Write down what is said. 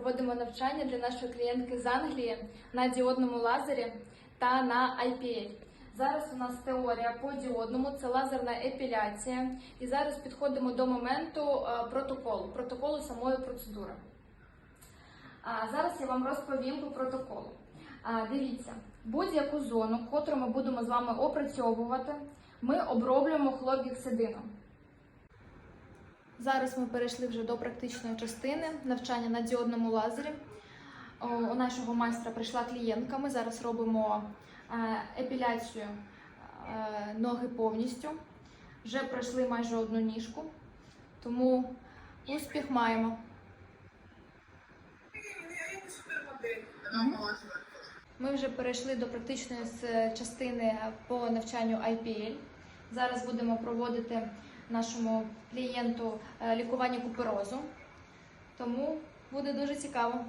проводимо навчання для нашої клієнтки з Англії на діодному лазері та на IPL. Зараз у нас теорія по діодному, це лазерна епіляція. І зараз підходимо до моменту е, протоколу, протоколу самої процедури. А зараз я вам розповім по протоколу. А, дивіться, будь-яку зону, котру ми будемо з вами опрацьовувати, ми оброблюємо хлоргексидином. Зараз ми перейшли вже до практичної частини навчання на діодному лазері. У нашого майстра прийшла клієнтка. Ми зараз робимо е, епіляцію е, ноги повністю. Вже пройшли майже одну ніжку, тому успіх маємо. Ми вже перейшли до практичної частини по навчанню IPL. Зараз будемо проводити нашому клієнту е, лікування куперозу, тому буде дуже цікаво.